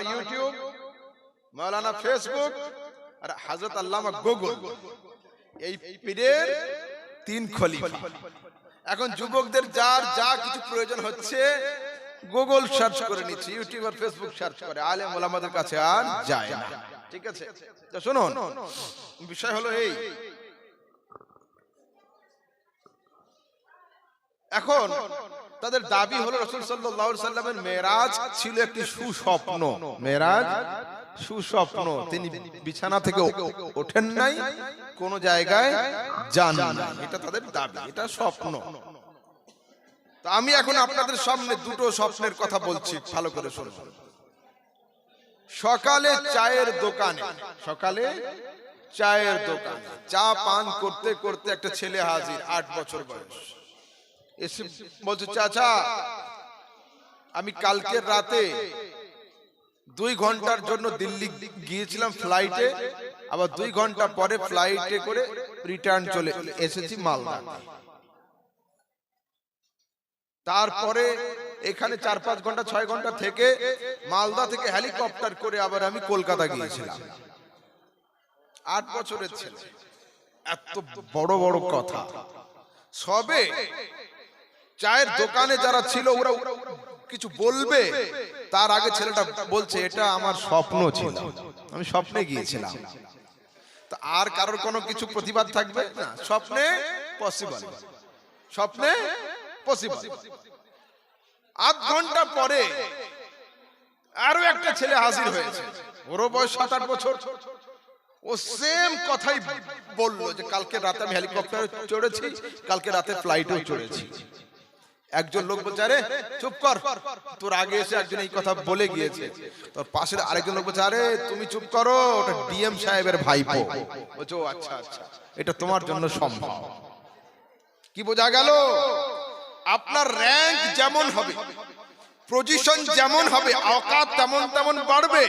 মাওলানা YouTube মাওলানা Facebook আর হাজরত আল্লামা Google এই পীরের তিন খলিফা। এখন যুবকদের যার যা কিছু প্রয়োজন হচ্ছে গুগল সার্চ করে নিচ্ছে ইউটিউব আর ফেসবুক সার্চ করে। আলেম ওলামাদের কাছে আর যায় না। ঠিক আছে? তো শুনুন, বিষয় হলো এই এখন তাদের দাবি হলো রসুল সাল্লামের মেরাজ ছিল একটি সুস্বপ্ন। মেরাজ সুস্বপ্ন। তিনি বিছানা থেকে ওঠেন নাই কোন জায়গায় যান এটা তাদের দাবি এটা স্বপ্ন। তো আমি এখন আপনাদের সামনে দুটো স্বপ্নের কথা বলছি ভালো করে শুনুন। সকালে চায়ের দোকানে। সকালে চায়ের দোকানে। চা পান করতে করতে একটা ছেলে হাজির আট বছর বয়স। এসে বলছে চাচা আমি কালকের রাতে দুই ঘণ্টার জন্য দিল্লি গিয়েছিলাম ফ্লাইটে আবার দুই ঘণ্টা পরে ফ্লাইটে করে রিটার্ন চলে এসেছি মালদা তারপরে এখানে চার পাঁচ ঘণ্টা ছয় ঘণ্টা থেকে মালদা থেকে হেলিকপ্টার করে আবার আমি কলকাতা গিয়েছিলাম। আট বছরের ছেলে। এত বড় বড় কথা। সবে চায়ের দোকানে যারা ছিল, ওরা কিছু বলবে? তার আগে ছেলেটা বলছে, এটা আমার স্বপ্ন ছিল। আমি স্বপ্নে গিয়েছিলাম। আর কারোর কোনো কিছু প্রতিবাদ থাকবে? না, স্বপ্নে পসিবল স্বপ্নে পসিবল আধ ঘণ্টা পরে আরও একটা ছেলে হাজির হয়েছে। ওরও বয়স সাত আট বছর। ও সেম কথাই বলল যে, কালকে রাতে আমি হেলিকপ্টারে চড়েছি, কালকে রাতে ফ্লাইটেও চড়েছি। একজন লোক বলছে আরে চুপ কর। তোর আগে এসে একজন এই কথা বলে গিয়েছে। তোর পাশের আরেকজন লোক বলছে আরে তুমি চুপ করো ওটা ডিএম সাহেবের ভাইপো। বলছো "ও, আচ্ছা আচ্ছা এটা তোমার জন্য সম্ভব। কি বোঝা গেল? আপনার র্যাঙ্ক যেমন হবে পজিশন যেমন হবে আওকাত তেমন তেমন বাড়বে।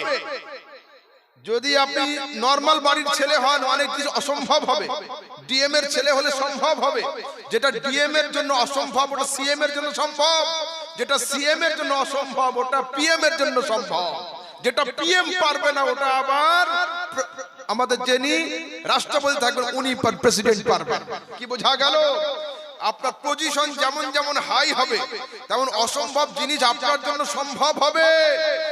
যদি আপনি নর্মাল বাড়ির ছেলে হন, অনেক কিছু অসম্ভব হবে। ডিএম এর ছেলে হলে সম্ভব হবে। যেটা ডিএম এর জন্য অসম্ভব, ওটা সিএম এর জন্য সম্ভব। যেটা সিএম এর জন্য অসম্ভব, ওটা পিএম এর জন্য সম্ভব। যেটা পিএম পারবে না, ওটা আবার আমাদের যিনি রাষ্ট্রপতি থাকবেন, উনি প্রেসিডেন্ট পারবেন। কি বোঝা গেল? আপনার পজিশন যেমন যেমন হাই হবে, তেমন অসম্ভব জিনিস আপনার জন্য সম্ভব হবে।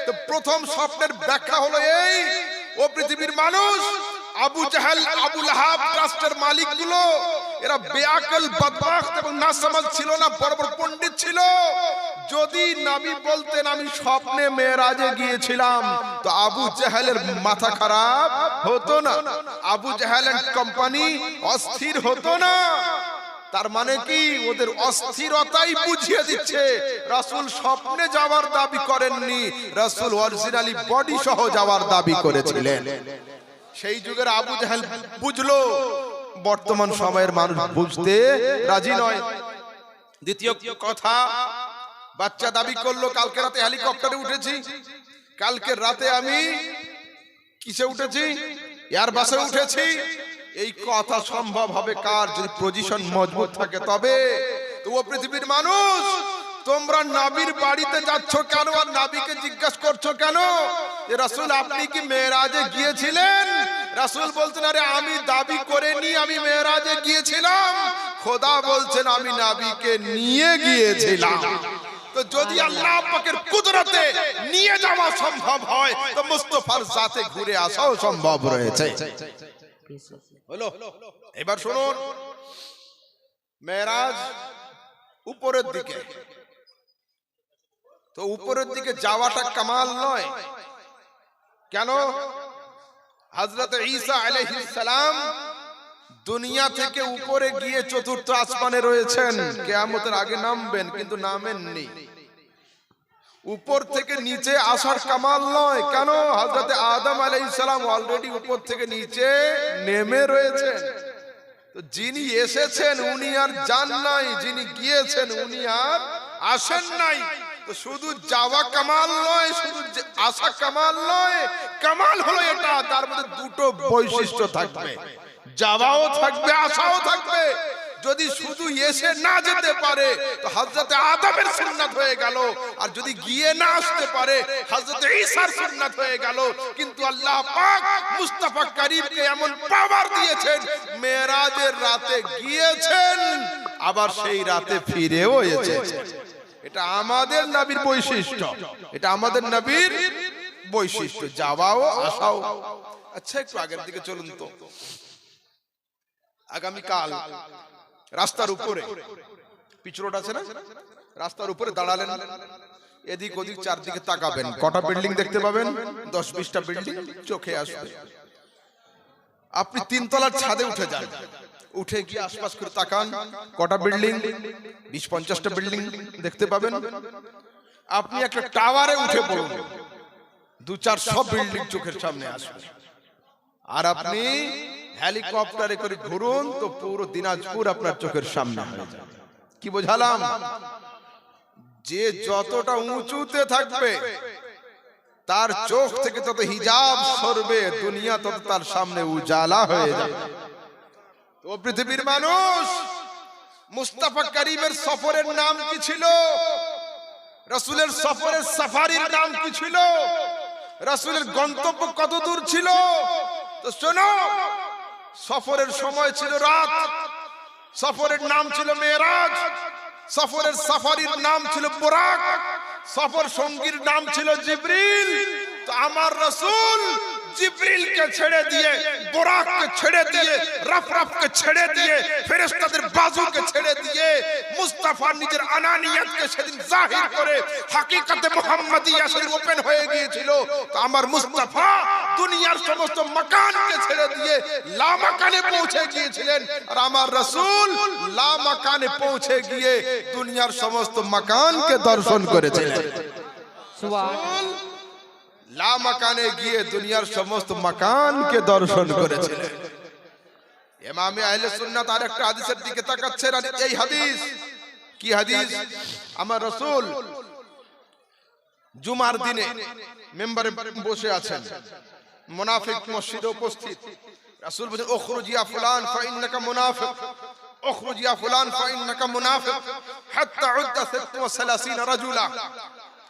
তো প্রথম স্বপ্নের ব্যাখ্যা হলো এই ও পৃথিবীর মানুষ, আবু জাহাল, আবু লাহাব ট্রাস্টের মালিকগুলো, এরা বেআকল বদবাখত এবং নাসমাজ ছিল না, বড় বড় পণ্ডিত ছিল। যদি নবী বলতেন, আমি স্বপ্নে মেয়েরাজে গিয়েছিলাম, তো আবু জাহালের মাথা খারাপ হতো না। আবু জাহাল কোম্পানি অস্থির হতো না। তার মানে কি? ওদের অস্থিরতাই বুঝিয়ে দিচ্ছে। রাসূল স্বপ্নে যাওয়ার দাবি করেননি। রাসূল অরিজিনালি বডি সহ যাওয়ার দাবি করেছিলেন। সেই যুগের আবু জাহেল বুঝলো, বর্তমান সময়ের মানুষ বুঝতে রাজি নয়। দ্বিতীয় কথা, বাচ্চা দাবি করল, কালকে রাতে হেলিকপ্টারে উঠেছি। কালকে রাতে আমি কিসে উঠেছি? এয়ার বাসে উঠেছি। এই কথা সম্ভব হবে কার? যদি পজিশন মজবুত থাকে, তবে তো ও পৃথিবীর মানুষ, তোমরা নাবির বাড়িতে যাচ্ছ কেন? আর নাবিকে জিজ্ঞাসা করছ কেন? রাসূল, আপনি কি মেয়েরাজে গিয়েছিলেন? রাসূল বলছেন, আরে, আমি দাবি করে নি আমি মেয়েরাজে গিয়েছিলাম। খোদা বলছেন, আমি নাবিকে নিয়ে গিয়েছিলাম। তো যদি আল্লাহ পাকের কুদরতে নিয়ে যাওয়া সম্ভব হয়, তো মুস্তফার সাথে ঘুরে আসাও সম্ভব রয়েছে। হলো। এবার শুনুন। মেরাজ উপরের দিকে। তো উপরের দিকে যাওয়াটা কামাল নয়। কেন? হজরত ঈসা সালাম দুনিয়া থেকে উপরে গিয়ে চতুর্থ আসমানে রয়েছেন। কেয়ামতের আগে নামবেন কিন্তু নামেননি। উপর থেকে নিচে আসার কামাল নয়। কেন? হজরত আদম আলাই ইসলাম অলরেডি উপর থেকে নিচে নেমে রয়েছে। তো যিনি এসেছেন উনি আর যান নাই। যিনি গিয়েছেন উনি আর আসেন নাই। তো শুধু যাওয়া কামাল নয় শুধু আসা কামাল নয়। কামাল হলো এটা তার মধ্যে দুটো বৈশিষ্ট্য থাকবে। যাওয়াও থাকবে আসাও থাকবে। যদি শুধু এসে না যেতে পারে, তো হযরতে আদমের সুন্নাত হয়ে গেল। আর যদি গিয়ে না আসতে পারে, হযরতে ঈসার সুন্নাত হয়ে গেল। কিন্তু আল্লাহ পাক মুস্তাফা করিমকে এমন পাওয়ার দিয়েছেন মেরাজের রাতে গিয়েছেন, আবার সেই রাতে ফিরেও এসেছেন। এটা আমাদের নবীর বৈশিষ্ট্য। এটা আমাদের নবীর বৈশিষ্ট্য। যাওয়াও, আসাও। আচ্ছা একটু আগের দিকে চলুন তো। আগামীকাল রাস্তার উপরে। পিচ রোড আছে না? রাস্তার উপরে দাঁড়ালেন। এদিক ওদিক চারদিকে তাকাবেন। কটা বিল্ডিং দেখতে পাবেন? দশ বিশটা বিল্ডিং চোখে আসবে। আপনি তিনতলার ছাদে উঠে যান। উঠে গিয়ে আশপাশ করে তাকান। কটা বিল্ডিং বিশ পঞ্চাশটা বিল্ডিং দেখতে পাবেন। আপনি একটা টাওয়ারে উঠে পড়ুন। দু চার সব বিল্ডিং চোখের সামনে আসবে। আর আপনি হেলিকপ্টারে করে ঘুরুন, তো পুরো দিনাজপুর আপনার চোখের সামনে হয়ে কি বোঝালাম? যে যতটা উঁচুতে থাকবে, তার চোখ থেকে তত হিজাব সরবে, দুনিয়া তত তার সামনে উজালা হয়ে যাবে। তো পৃথিবীর মানুষ, মুস্তাফা করিমের সফরের নাম কি ছিল? রাসূলের সফরের সাফারির নাম কি ছিল? রাসূলের গন্তব্য কত দূর ছিল? তো শোনো সফরের সময় ছিল রাত। সফরের নাম ছিল মেরাজ সফরের সাফারির নাম ছিল বোরাক। সফর সঙ্গীর নাম ছিল জিব্রিল। আমার রসুল জিব্রিলকে ছেড়ে দিয়ে, বোরাককে ছেড়ে দিয়ে, রফরফকে ছেড়ে দিয়ে, ফেরেশতাদের বাজুকে ছেড়ে দিয়ে, মুস্তাফা নিজের আনানিয়াতকে সেদিন জাহির করে হাকিকাতে মুহাম্মাদিয়া শরীফ ওপেন হয়ে গিয়েছিল। আমার মুস্তাফা দুনিয়ার সমস্ত মাকানকে ছেড়ে দিয়ে লা মাকানে পৌঁছে গিয়েছিলেন। আর আমার রাসূল লা মাকানে পৌঁছে গিয়ে দুনিয়ার সমস্ত মাকানকে দর্শন করেছিলেন। রাসূল লা মাকানে গিয়ে দুনিয়ার সমস্ত মাকানকে দর্শন করেছিলেন। ইমামে আহলে একটা হাদিসের দিকে তাকাচ্ছেন আর এই হাদিস, কি হাদিস? আমার রাসূল জুমার দিনে মেম্বারে বসে আছেন। মুনাফিক মসজিদে উপস্থিত। রাসূল বলেন উখরুজ ইয়া ফুলান ফাইন্নাকা মুনাফিক উখরুজ ইয়া ফুলান ফাইন্নাকা মুনাফিক, হাত্তা উদ্দা 36 রাজুলা।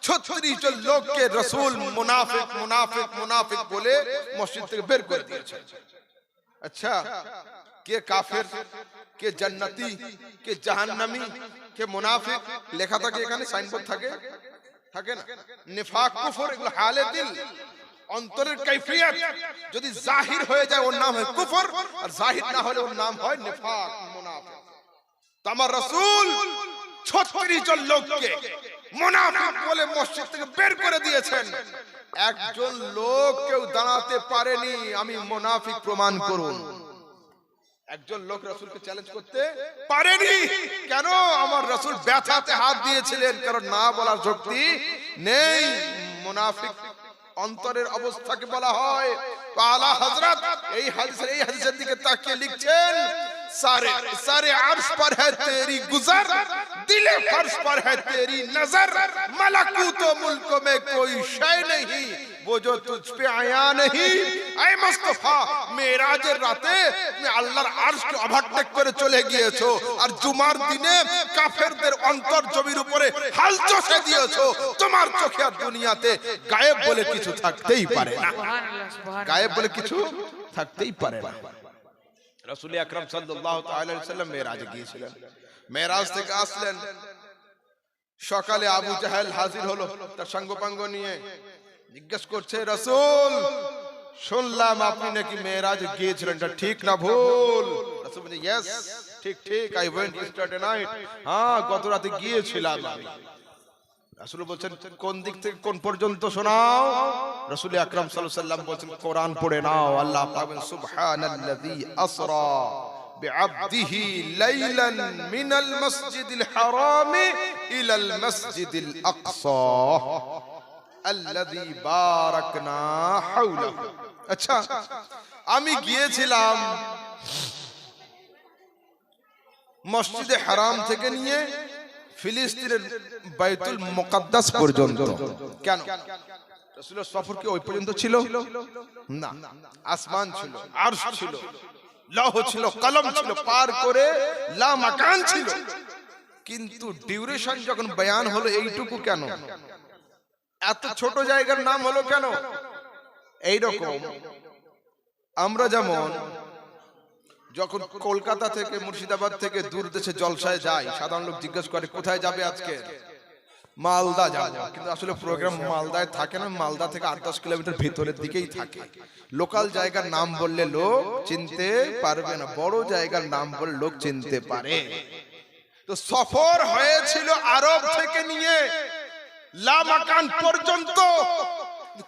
ছত্রিশ জন লোককে রসুল মুনাফিক মুনাফিক মুনাফিক বলে মসজিদ থেকে বের করে দিয়েছেন। আচ্ছা কে কাফের, কে জান্নাতি, কে জাহান্নামী, কে মুনাফিক, লেখা থাকে এখানে, সাইনবোর্ড থাকে? থাকে না? নিফাক, কুফর, এগুলো হালে দিল। অন্তরের কৈফিয়ত যদি জাহির হয়ে যায়, ওর নাম হয় কুফর, আর জাহির না হলে ওর নাম হয় নিফাক, মুনাফিক। তো আমার রাসূল ছত্রিশ জন লোককে মুনাফিক বলে মসজিদ থেকে বের করে দিয়েছেন। একজন লোক কেউ দাঁড়াতে পারেনি, আমি মুনাফিক প্রমাণ করুন। একজন লোক রাসূলকে চ্যালেঞ্জ করতে পারেনি। কেন? আমার রাসূল ব্যথাতে হাত দিয়েছিলেন, কারণ না বলার শক্তি নেই। মুনাফিক অন্তরের অবস্থাকে বলা হয় তো আলা হযরত এই হাদিসের এই হাদিসের দিকে তাকিয়ে লিখছেন سارے سارے عرش پر ہے تیری گزر دل فرش پر ہے تیری نظر ملکوت و ملک میں کوئی شے نہیں वो जो तुझ पे आया नहीं ऐ मुस्तफा মেরাজের রাতে তুমি আল্লাহর আরশকে ওভারটেক করে চলে গিয়েছো আর জুমার দিনে কাফেরদের অন্তর জমির উপরে হাল চষে দিয়েছো তোমার চোখে আর দুনিয়াতে গায়েব বলে কিছু থাকতেই পারে না গায়েব বলে কিছু থাকতেই পারে না রাসূল আকরাম সাল্লাল্লাহু তাআলা আলাইহি সাল্লাম মেরাজে গিয়েছিলেন মেরাজ থেকে আসলেন সকালে আবু জাহেল হাজির হলো তার সঙ্গপাঙ্গ নিয়ে জিজ্ঞেস করছে রাসূল শুনলাম আপনি নাকি মেরাজ গিয়েছিলেন এটা ঠিক না ভুল রাসূল বলে ইয়েস ঠিক ঠিক আই ওয়েন্ট ইস্টারডে নাইট হ্যাঁ গত রাতে গিয়েছিলাম আমি রাসূল বলছেন কোন দিক থেকে কোন পর্যন্ত শোনাও রাসূল আকরাম সাল্লাল্লাহু আলাইহি সাল্লাম বলছেন কোরআন পড়ে নাও আল্লাহ পাক বলেন সুবহানাল্লাযী আসরা بعبده ليلا من المسجد الحرام إلى المسجد الأقصى আচ্ছা, আমি গিয়েছিলাম মসজিদে হারাম থেকে নিয়ে ফিলিস্তিনের বাইতুল মোকাদ্দাস পর্যন্ত। কেন? সফর কি ওই পর্যন্ত ছিল? না। আসমান ছিল আরশ ছিল ছিল কলম ছিল পার করে লা মাকান ছিল। কিন্তু ডিউরেশন যখন বয়ান হলো এইটুকু কেন? এত ছোট জায়গার নাম হলো কেন? এইরকম। আমরা যেমন যখন কলকাতা থেকে মুর্শিদাবাদ থেকে দূর দেশে জলসায় যাই সাধারণ লোক জিজ্ঞেস করে কোথায় যাবে আজকে? মালদা যাব। কিন্তু আসলে প্রোগ্রাম মালদায় থাকে না মালদা থেকে আট দশ কিলোমিটার ভেতরের দিকেই থাকে। লোকাল জায়গার নাম বললে লোক চিনতে পারবে না বড় জায়গার নাম বললে লোক চিনতে পারে। তো সফর হয়েছিল আরব থেকে নিয়ে। লামাকান পর্যন্ত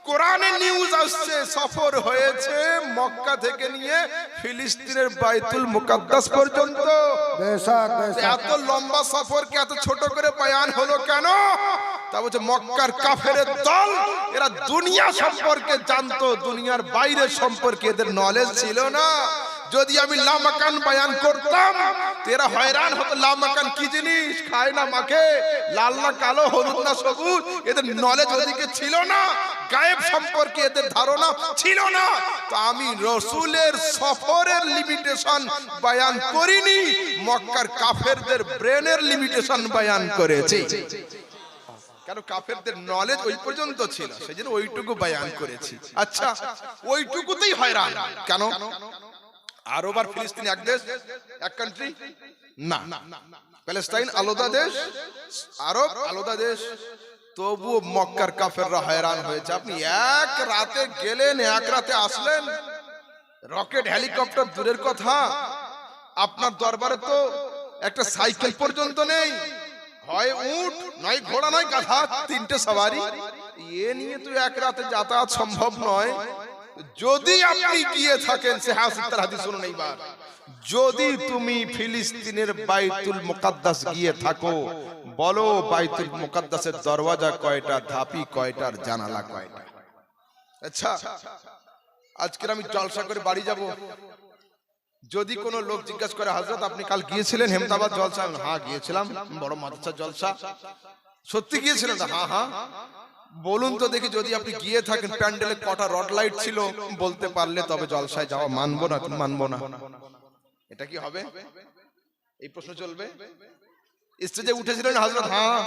কোরআনে নিউজ আসছে সফর হয়েছে মক্কা থেকে নিয়ে ফিলিস্তিনের বাইতুল মুকাদ্দাস পর্যন্ত। এত লম্বা সফরকে এত ছোট করে বয়ান হলো কেন? তা বলছে মক্কার কাফের দল এরা দুনিয়া সম্পর্কে জানতো দুনিয়ার বাইরে সম্পর্কে এদের নলেজ ছিল না। যদি আমি লামাকান বয়ান করতাম তো এরা হয়রান হতো লামাকান কি জিনিস? খায় না মাখে। লাল না কালো, হলুদ না সবুজ, এদের নলেজ ওদিকে ছিল না, গায়েব সম্পর্কে এদের ধারণা ছিল না। তো আমি রসুলের সফরের লিমিটেশন বয়ান করিনি, মক্কার কাফেরদের ব্রেনের লিমিটেশন বায়ান করেছি। কেন কাফেরদের নলেজ ওই পর্যন্ত ছিল সেই জন্য ওইটুকু বয়ান করেছি। আচ্ছা ওইটুকুতেই হয়রান। কেন? আরব আর ফিলিস্তিন এক দেশ এক কান্ট্রি না। প্যালেস্টাইন আলাদা দেশ আরব আলাদা দেশ। তবুও মক্কার কাফেররা হয়রান হয়েছে। আপনি এক রাতে গেলেন এক রাতে আসলেন। রকেট হেলিকপ্টার দূরের কথা। আপনার দরবারে তো একটা সাইকেল পর্যন্ত নেই। হয় উট নয় ঘোড়া নয় গাধা তিনটে সওয়ারি। এ নিয়ে তো এক রাতে যাতায়াত সম্ভব নয়। যদি আপনি গিয়ে থাকেন, সে হাদিস শুনুন এইবার। যদি তুমি ফিলিস্তিনের বাইতুল মুকাদ্দাস গিয়ে থাকো, বলো বাইতুল মুকাদ্দাসের দরওয়াজা কয়টা, ধাপি কয়টার জানালা কয়টা? আচ্ছা আজকের আমি জলসা করে বাড়ি যাব। যদি কোনো লোক জিজ্ঞাসা করে হজরত আপনি কাল গিয়েছিলেন হেমদাবাদ জলসা? হ্যাঁ গিয়েছিলাম, বড় মাদ্রাসা জলসা। সত্যি গিয়েছিলেন? হ্যাঁ হ্যাঁ। বলুন তো দেখি যদি আপনি গিয়ে থাকেন, প্যান্ডেলে কটা রড লাইট ছিল, বলতে পারলে তবে জলসায় যাওয়া মানবো না মানবো না। এটা কি হবে? এই প্রশ্ন চলবে? স্টেজে উঠেছিলেন হাজরত হ্যাঁ।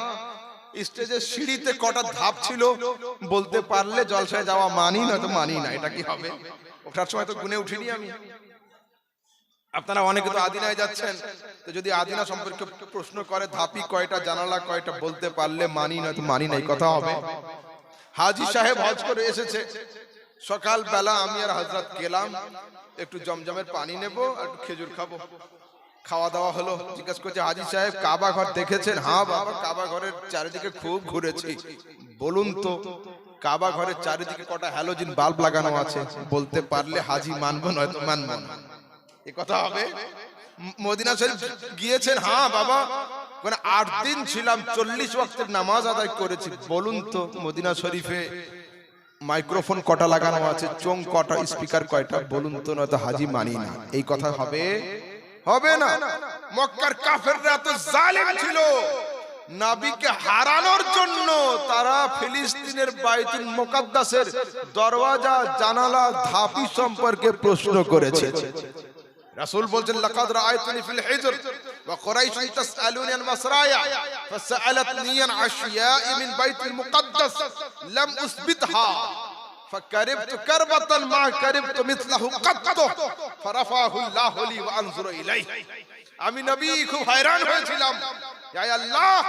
স্টেজের সিঁড়িতে কটা ধাপ ছিল, বলতে পারলে জলসায় যাওয়া মানি না, তো মানি না, এটা কি হবে? ওঠার সময় তো গুনে উঠিনি আমি। আপনারা অনেকে তো আদিনায় যাচ্ছেন। তো যদি আদিনা সম্পর্কে প্রশ্ন করে ধাপি কয়টা জানালা কয়টা বলতে পারলে মানি না তো মানি না এই কথা হবে। হাজি সাহেব হজ করে এসেছে। সকাল বেলা আমি আর হজরত গেলাম। একটু জমজমের পানি নেব আর একটু খেজুর খাব। খাওয়া দাওয়া হলো। জিজ্ঞেস করছে হাজি সাহেব কাবা ঘর দেখেছেন? হ্যাঁ বাবা কাবা ঘরের চারিদিকে খুব ঘুরেছি। বলুন তো কাবা ঘরের চারিদিকে কটা হ্যালোজিন বাল্ব লাগানো আছে? বলতে পারলে হাজি মানবো নয়তো মানবো না কথা হবে। মদিনা শরীফ গিয়েছেন হ্যাঁ বাবা মানে আট দিন ছিলাম, চল্লিশ ওয়াক্তের নামাজ আদায় করেছি। বলুন তো, মদিনা শরীফে মাইক্রোফোন কটা লাগানো আছে, চোং কটা, স্পিকার কয়টা? বলুন তো, নয়তো হাজি মানি না। এই কথা হবে? হবে না। মক্কার কাফেররা এত জালেম ছিল, নাবিকে হারানোর জন্য তারা ফিলিস্তিনের বাইতুল মুকাদ্দাসের দরওয়াজা, জানালা, ধাপি সম্পর্কে প্রশ্ন করেছে। রাসূল বলছেন, লাকাদ রাআইতুনি ফিল হিজর ওয়া কুরাইশ তাসআলুনি আন মাসরায়া ফাসআলাতনি আন আশিয়াই মিন বাইতিল মুকদ্দাস লাম উসবিতহা فكربت كربة ما كربت مثله قط فرفعه الله لي وانظر اليه আমি নবী, খুব হয়রান হয়েছিলাম। ইয়া আল্লাহ,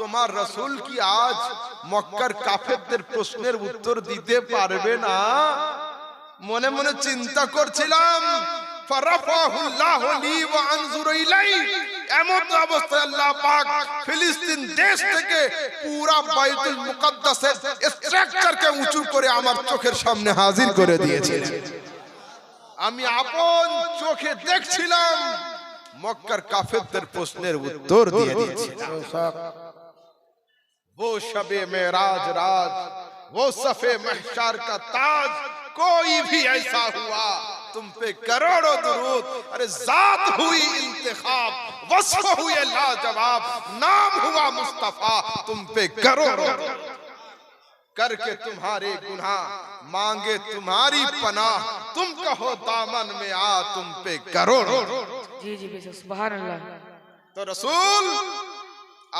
তোমার রাসূল কি আজ মক্কার কাফেরদের প্রশ্নের উত্তর দিতে পারবে না? মনে মনে চিন্তা করছিলাম। ফারাফাহুল্লাহু লি ওয়া আনজুরু ইলাই এমন অবস্থায় আল্লাহ পাক ফিলিস্তিন দেশ থেকে পুরা বাইতুল মুকাদ্দাসের স্ট্রাকচারকে উঁচু করে আমার চোখের সামনে হাজির করে দিয়েছিলেন আমি আপন চোখে দেখছিলাম মক্কার কাফেরদের প্রশ্নের উত্তর দিয়ে দিয়েছিলাম বেশাক वो शबे मेराज राज वो सफे महशार का ताज कोई भी ऐसा हुआ तुम पे करोड़ों दुरूद अरे जात हुई इंतखाब वस्फ हुए लाजवाब नाम हुआ मुस्तफा तुम पे करोड़ों दुरूद। करके तुम्हारे गुनाह मांगे तुम्हारी पनाह तुम कहो दामन में आ तुम पे करोड़ों জি জি বেশক সুবহান আল্লাহ তো রসুল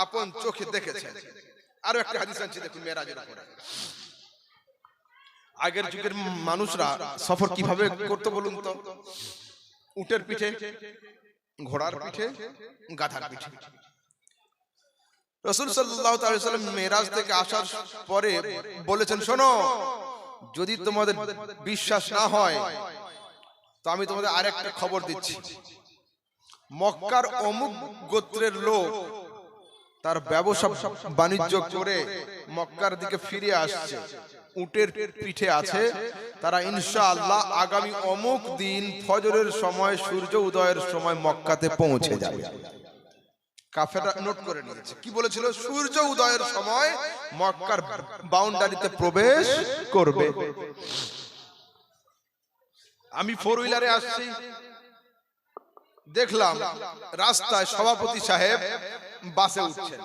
আপন চোখে দেখেছেন আরো একটা হাদিস আনছি দেখুন মেরাজের উপরে আগের যুগের মানুষরা সফর কীভাবে করতে বলুন তো? উটের পিঠে ঘোড়ার পিঠে গাধার পিঠে। রসুল সাল্লাম মেরাজ থেকে আসার পরে বলেছেন শোনো যদি তোমাদের বিশ্বাস না হয় তো আমি তোমাদের আরেকটা খবর দিচ্ছি। মক্কার অমুক গোত্রের লোক তার ব্যবসা বাণিজ্য করে মক্কার দিকে ফিরে আসছে। উটের পিঠে আছে। তারা ইনশাআল্লাহ আগামী অমুক দিন ফজরের সময়, সূর্য উদয়ের সময় মক্কাতে পৌঁছে যাবে। কাফেররা নোট করে নিয়েছে। কি বলেছিল? সূর্য উদয়ের সময় মক্কার বাউন্ডারিতে প্রবেশ করবে। আমি ফোর হুইলারে আসছি। দেখলাম রাস্তায় সভাপতি সাহেব বাসে উঠছেন।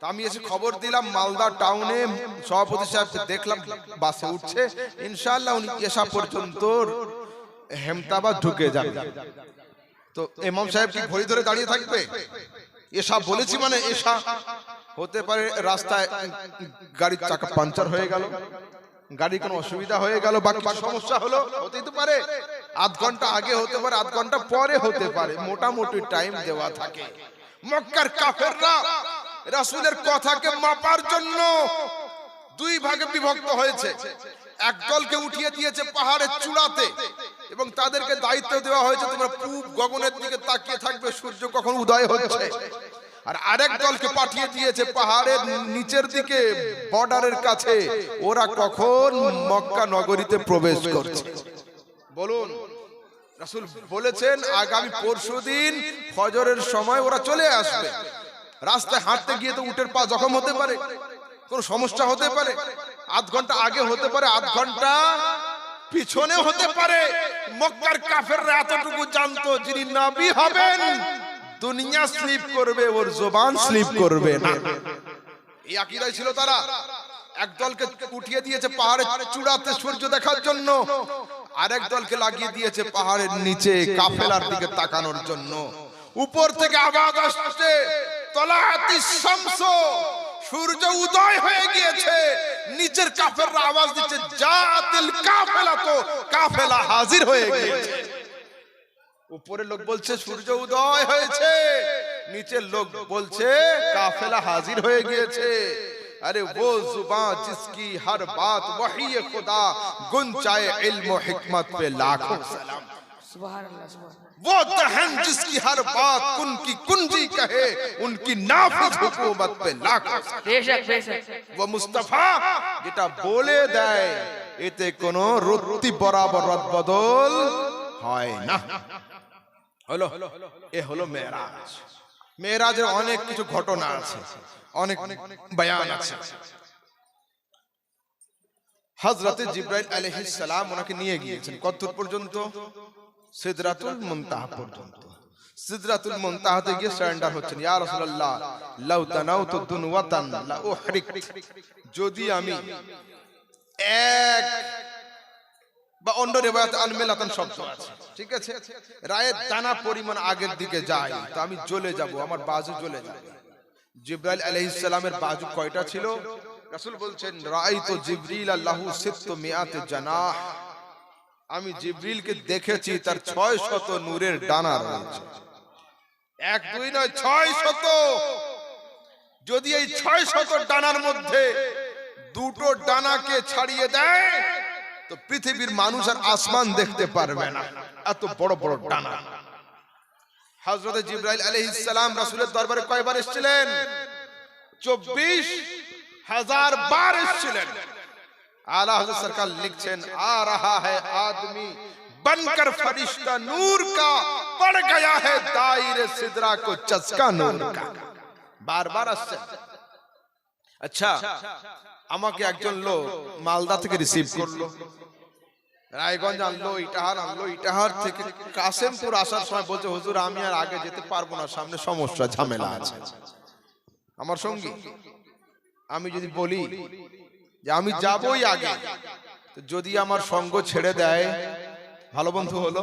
তা আমি এসে খবর দিলাম মালদা টাউনে সভাপতি সাহেব দেখলাম বাসে উঠছে। ইনশাআল্লাহ উনি এসা পর্যন্ত হেমতাবাদ ঢুকে যাবে। তো ইমাম সাহেব কি ঘড়ি ধরে দাঁড়িয়ে থাকবে? এসা বলেছি মানে এসা হতে পারে রাস্তায় গাড়ির চাকা পাঞ্চার হয়ে গেল। গাড়ি কোনো অসুবিধা হয়ে গেল বা কিছু সমস্যা হলো হতেই তো পারে। আধ ঘণ্টা আগে হতে পারে আধ ঘণ্টা পরে হতে পারে। মোটামুটি টাইম দেওয়া থাকে। মক্কার কাফেররা রাসূলের কথাকে মাপার জন্য দুই ভাগে বিভক্ত হয়েছে। এক দলকে উঠিয়ে দিয়েছে পাহাড়ের চূড়াতে এবং তাদেরকে দায়িত্ব দেওয়া হয়েছে, তোমরা পূব গগনের দিকে তাকিয়ে থাকবে, সূর্য কখন উদয় হচ্ছে। আর আরেক দলকে পাঠিয়ে দিয়েছে পাহাড়ের নিচের দিকে, বর্ডারের কাছে। ওরা কখন মক্কা নগরীতে প্রবেশ করছে। বলুন, রাসূল বলেছেন, আগামী পরশুদিন ফজরের সময় ওরা চলে আসবে। রাস্তায় হাঁটতে গিয়ে তো উটের পা জখম হতে পারে। কোন সমস্যা হতে পারে। আধ ঘণ্টা আগে হতে পারে, আধ ঘণ্টা পিছনে হতে পারে। মক্কার কাফেররা এতটুকু জানতো যিনি নবী হবেন, দুনিয়া স্লিপ করবে, ওর জবান স্লিপ করবে না। এই আকিদাই ছিল তারা। এক দলকে উঠিয়ে দিয়েছে পাহাড়ের চূড়াতে সূর্য দেখার জন্য, আরেক দলকে লাগিয়ে দিয়েছে পাহাড়ের নিচে কাফেলার দিকে তাকানোর জন্য। উপর থেকে আওয়াজ আসছে সূর্য উদয় হয়ে গিয়েছে। নিচের কাফেররা আওয়াজ দিচ্ছে জাতিল কাফেলা তো, কাফেলা হাজির হয়ে গিয়েছে। উপরে লোক বলছে, সূর্য উদয় হয়েছে। নিচের লোক বলছে, কাফেলা হাজির হয়ে গিয়েছে। আরে وہ زبان جس হর বাত بات খুদা خدا گنچائے علم و حکمت پہ لاکھوں سلام سبحان वो दहन जिसकी हर बात कुन की कुंजी कहे उनकी नाफिज हुकूमत पे लाखों सलाम। বেশক বেশক वो मुस्तफा যেটা বলে দেয় এতে কোনো রত্তি বরাবর রদবদল হয় না হলো এ হলো মেরাজ মেরাজের অনেক কিছু ঘটনা আছে অনেক বয়ান আছে হযরতে জিব্রাইল আলাইহিস সালাম ওনাকে নিয়ে গিয়েছেন কতদূর পর্যন্ত সিদরাতুল মুনতাহা পর্যন্ত। সিদরাতুল মুনতাহাতে গিয়ে সারেন্ডার হচ্ছেন। ইয়া রাসূলুল্লাহ, লাউ তানাউতু দুনওয়াতান লা উহরিক যদি আমি এক বা অন্য রেবায়াত আনমেলাতান শব্দ আছে, ঠিক আছে? রায়ের দানা পরিমাণ আগের দিকে যায়, তো আমি জ্বলে যাব, আমার বাজু জ্বলে যাবে। জিব্রাইল আলাইহিস সালামের বাজু কয়টা ছিল? রাসূল বলছেন, রাআইতু জিবরিল আল্লাহু সিত্তু মিআতে জানাহ। আমি জিবরিলকে দেখেছি তার ছয় শত নূরের ডানা রয়েছে। এক দুই নয় ছয় শত। যদি এই ছয় শত ডানার মধ্যে দুটো ডানাকে ছাড়িয়ে দেয় তো পৃথিবীর মানুষ আর আসমান দেখতে পারবে না। এত বড় বড় ডানা। হযরত জিব্রাইল আলাইহিস সালাম রাসূলের দরবারে কয়বার এসেছিলেন? চব্বিশ হাজার বার এসেছিলেন। আলা हजरत সরকার লিখছেন आ रहा है आदमी बनकर फरिश्ता नूर का पड़ गया है दायरे सिदरा को चस्का বারবার আসছে। আচ্ছা আমাকে একজন লোক মালদা থেকে রিসিভ করল। রায়গঞ্জ আনলো, ইটাহার আনলো, ইটাহার থেকে কাশেমপুর আসার সময় বলছে, হুজুর, আমি আর আগে যেতে পারব না, সামনে সমস্যা, ঝামেলা আছে। আমার সঙ্গী, আমি যদি বলি যে আমি যাবই আগে। তো যদি আমার সঙ্গ ছেড়ে দেয় ভালো বন্ধু হলো।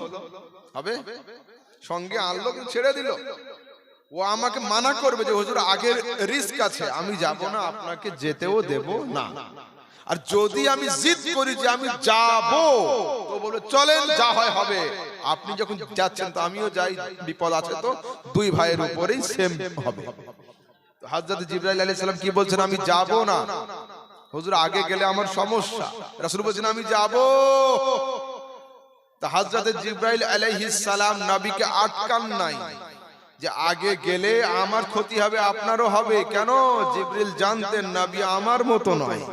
হবে? সঙ্গে আনলো কিন্তু ছেড়ে দিল। ও আমাকে মানা করবে যে হুজুর আগের রিস্ক আছে আমি যাব না আপনাকে যেতেও দেব না। আর যদি আমি জিদ করি যে আমি যাব তো বলে চলেন যা হয় হবে। আপনি যখন যাচ্ছেন তো আমিও যাই বিপদ আছে তো দুই ভাইয়ের উপরেই সেম হবে। হাজরত জিব্রাইল আলাইহিস সালাম কি বলছেন? আমি যাব না। হুজুর আগে গেলে আমার সমস্যা। রাসূল বলছেন আমি যাব। তা হযরত জিব্রাইল আলাইহিস সালাম নবীকে আটকান নাই। যে আগে গেলে আমার ক্ষতি হবে আপনারও হবে। কেন? জিব্রিল জানতেন নবী আমার মতো নয়।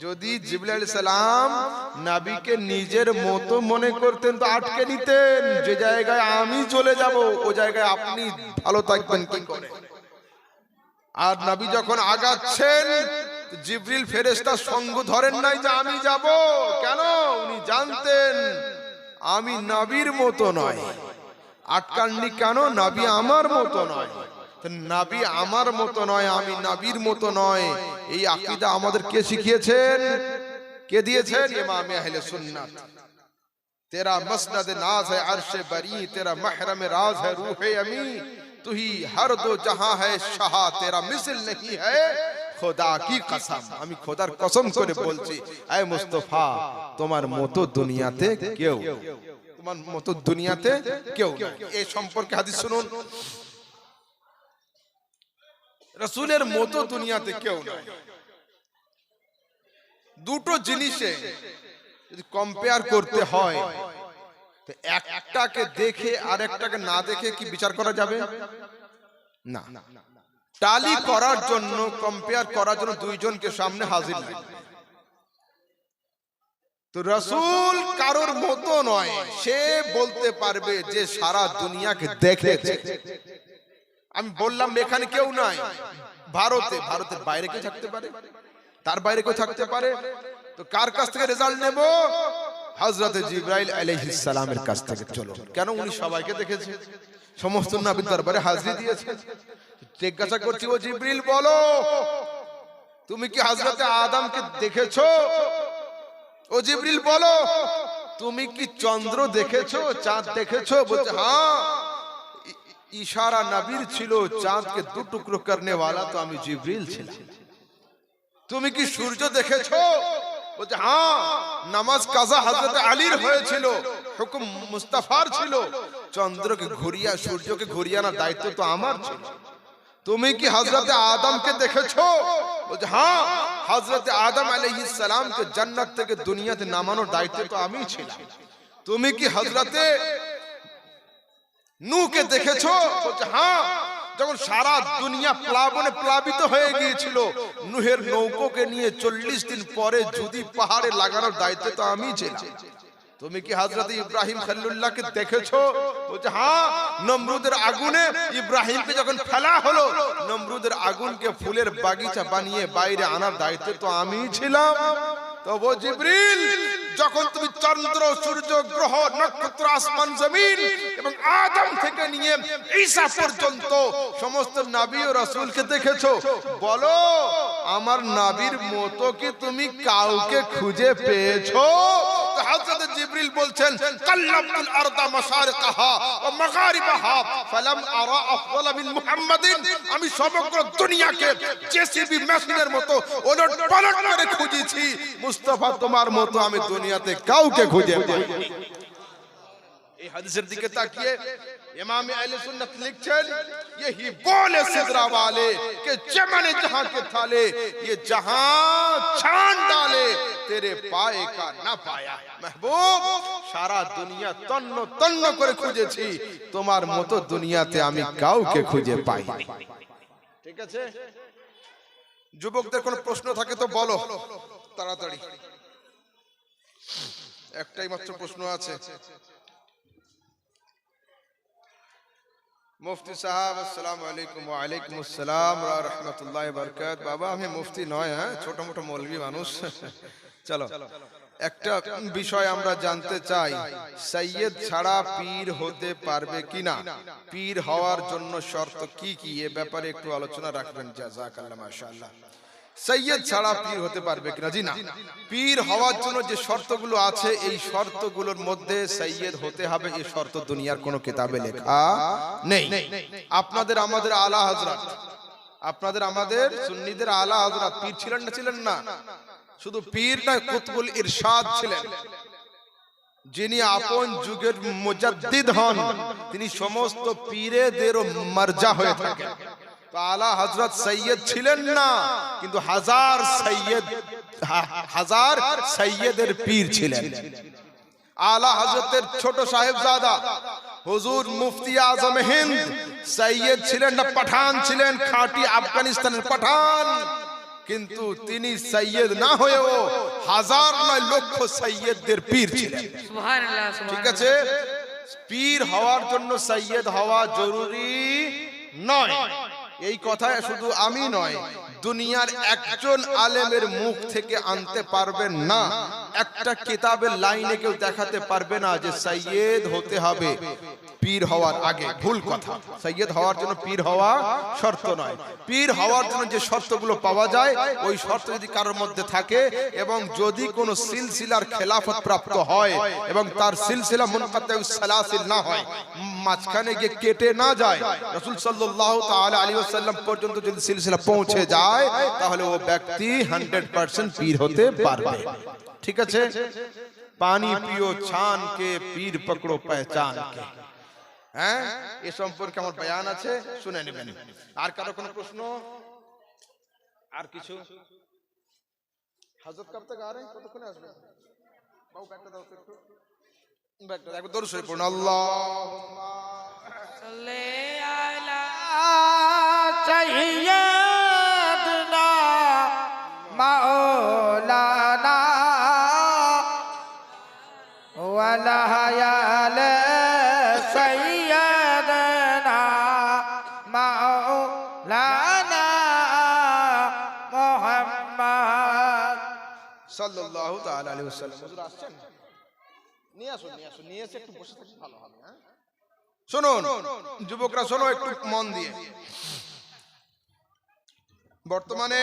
যদি আলাইহিস সালাম নবীকে নিজের মতো মনে করতেন তো আটকে নিতেন। যে জায়গায় আমি চলে যাব ও জায়গায় আপনি ভালো থাকবেন কি করে আর নবী যখন আগাচ্ছেন জিব্রিল ফেরেশতা সঙ্গ ধরেন নাই যে আমি যাব কেন উনি জানতেন আমি নবীর মতো নয় আটকাননি কেন নবী আমার মতো নয় তো নবী আমার মতো নয় আমি নবীর মতো নয় এই আকীদা আমাদের কে শিখিয়েছেন কে দিয়েছেন ইমাম আহলে সুন্নাত तेरा मसनद नाज है अर्श बरी तेरा महरम राज है रूह अमी तू ही हर दो जहां है शाह तेरा मिसल नहीं है খোদা, কি কসম? আমি খোদার কসম করে বলছি, আয় মুস্তফা, তোমার মতো দুনিয়াতে কেউ, তোমার মতো দুনিয়াতে কেউ। এই সম্পর্কে হাদিস শুনুন। রসুলের মতো দুনিয়াতে কেউ দুটো জিনিসে যদি কম্পেয়ার করতে হয়, তো একটাকে দেখে আর একটাকে না দেখে কি বিচার করা যাবে? না না না। টালি করার জন্য কম্পেয়ার করার জন্য দুইজনকে সামনে হাজির লাগবে তো রসুল কারোর মতো নয় সে বলতে পারবে যে সারা দুনিয়াকে দেখেছে। আমি বললাম এখানে কেউ নাই। ভারতে ভারতের বাইরে কেউ থাকতে পারে? তার বাইরে কেউ থাকতে পারে? তো কার কাছ থেকে রেজাল্ট নেব? হযরত জিব্রাইল আলাইহিস সালামের কাছ থেকে চলো। কেন উনি সবাইকে দেখেছে? সমস্ত নবীর দরবারে হাজিরি দিয়েছে। জিজ্ঞাসা করছি ও জিব্রিল বলো। তুমি কি হযরত আদমকে দেখেছ? ও জিব্রিল বলো। তুমি কি চন্দ্র দেখেছ চাঁদ দেখেছ? বলছে হ্যাঁ। ইশারা নবীর ছিল চাঁদকে দু টুকরো করনে वाला তো আমি জিব্রিল ছিলাম। তুমি কি সূর্য দেখেছ? বলছে হ্যাঁ। নামাজ কাজা হযরত আলীর হয়েছিল। হুকুম মুস্তাফার ছিল। চন্দ্রকে ঘুরিয়া সূর্যকে ঘুরিয়ানোর দায়িত্ব তো আমার ছিল। তুমি কি হযরত আদমকে দেখেছ? বলছে হ্যাঁ হযরত আদম আলাইহিস সালামকে জান্নাত থেকে দুনিয়াতে নামানোর দায়িত্ব তো আমিই ছিলাম। তুমি কি হযরতে নূকে দেখেছ? বলছে হ্যাঁ যখন সারা দুনিয়া প্লাবনে প্লাবিত হয়ে গিয়েছিল নুহের নৌকোকে নিয়ে চল্লিশ দিন পরে যদি পাহাড়ে লাগানোর দায়িত্ব তো আমি ছিলাম। তুমি কি হযরত ইব্রাহিম খলিলুল্লাহকে দেখেছ? হ্যাঁ ইব্রাহিমকে যখন ফেলা হলো আগুনকে ফুলের বাগিচা বানিয়ে বাইরে আনার দায়িত্ব তো ছিলাম। তো ও জিব্রিল, যখন তুমি চন্দ্র, সূর্য, গ্রহ, নক্ষত্র, আসমান, জমিন এবং আদম থেকে নিয়ে ঈসা পর্যন্ত সমস্ত নবী ও রাসূলকে দেখেছ, বলো, আমার নবীর মতো কি তুমি কাউকে খুঁজে পেয়েছ? আমি সমগ্র দুনিয়াকে জেসিবি মেশিনের মতো ওলট পালট করে খুঁজেছি। মুস্তাফা, তোমার মতো আমি দুনিয়াতে কাউকে খুঁজে পাইনি। এই হাদিসের দিকে তাকিয়ে ইমাম আহলে সুন্নাত লিখছেন यही बोले सिदरा वाले कि चमन जहां के थाले ये जहां छान डाले तेरे पाए का না পায়া মেহবুব সারা দুনিয়া তন্ন তন্ন করে খুঁজেছি তোমার মতো দুনিয়াতে আমি কাউকে খুঁজে পাইনি ঠিক আছে যুবকদের কোনো প্রশ্ন থাকে তো বলো তাড়াতাড়ি একটাই মাত্র প্রশ্ন আছে মুফতি সাহাব, আসসালামু আলাইকুম ওয়া আলাইকুম আসসালাম ওয়া রাহমাতুল্লাহি ওয়া বারাকাত বাবা, আমি মুফতি নয় হ্যাঁ? ছোট মোটো মৌলভী মানুষ। চলো, একটা বিষয় আমরা জানতে চাই। সৈয়দ ছাড়া পীর হতে পারবে কিনা? পীর হওয়ার জন্য শর্ত কি কি? এ ব্যাপারে একটু আলোচনা রাখবেন। জাযাকাল্লাহ, মাশাআল্লাহ। সৈয়দ ছাড়া পীর হতে পারবে কিনা জি না পীর হওয়ার জন্য যে শর্তগুলো আছে এই শর্তগুলোর মধ্যে সৈয়দ হতে হবে এই শর্ত দুনিয়ার কোনো কিতাবে লেখা নেই। আপনাদের আমাদের আলা হজরত আপনাদের আমাদের সুন্নিদের আলা হজরত পীর ছিলেন না ছিলেন না। শুধু পীর নয় কুতবুল ইরশাদ ছিলেন। যিনি আপন যুগের মুজাদ্দিদ হন তিনি সমস্ত পীরেদেরও মার্জা হয়ে থাকেন। তো আলা হজরত সৈয়দ ছিলেন না কিন্তু হাজার সৈয়দ হাজার সৈয়দের পীর ছিলেন। আলা হজরতের ছোট সাহেবজাদা হুজুর মুফতি আজম হিন্দ সৈয়দ ছিলেন না পাঠান ছিলেন খাঁটি আফগানিস্তানের পাঠান। কিন্তু তিনি সৈয়দ না হয়েও হাজার নয় লক্ষ সৈয়দদের পীর ছিলেন। ঠিক আছে? পীর হওয়ার জন্য সৈয়দ হওয়া জরুরি নয়। এই কথায় শুধু আমি নয় দুনিয়ার একজন আলেমের মুখ থেকে আনতে পারবেন না। একটা কিতাবের লাইনে কেউ দেখাতে পারবে না যে সৈয়দ হতে হবে পীর হওয়ার আগে। ভুল কথা। সৈয়দ হওয়ার জন্য পীর হওয়া শর্ত নয়। পীর হওয়ার জন্য যে শর্তগুলো পাওয়া যায়, ওই শর্ত যদি কারোর মধ্যে থাকে এবং যদি কোনো সিলসিলার খেলাফত প্রাপ্ত হয় এবং তার সিলসিলা মুনকাতে সালাসিল না হয়, মাঝখানে গিয়ে কেটে না যায়, রাসূল সাল্লাল্লাহু তাআলা আলাইহি ওয়াসাল্লাম পর্যন্ত যদি সিলসিলা পৌঁছে যায়, তাহলে ও ব্যক্তি 100% পীর হতে পারবে। ঠিক আছে? পানি পিও ছান কে পীর পকড়ো পহচান কে। হ্যাঁ? এ সম্পর্কে আমার বয়ান আছে শুনে নেবেন। আর কারও কোনো প্রশ্ন? আর কিছু? হজরত কব তক আ কতক্ষণে আসবে? বাবু ব্যাগটা দাও একটু। ব্যাগটা একবার দরুদ শরীফ পড়ুন। আল্লাহুম্মা। সাল্লি আলা সাইয়্যিদিনা মাও সাল্লাল্লাহু তাআলা আলাইহি ওয়াসাল্লাম। হুজুর আসছেন? নিয়ে আসুন নিয়ে আসুন। নিয়ে হ্যাঁ? যুবকরা, শোনো, একটু মন দিয়ে। বর্তমানে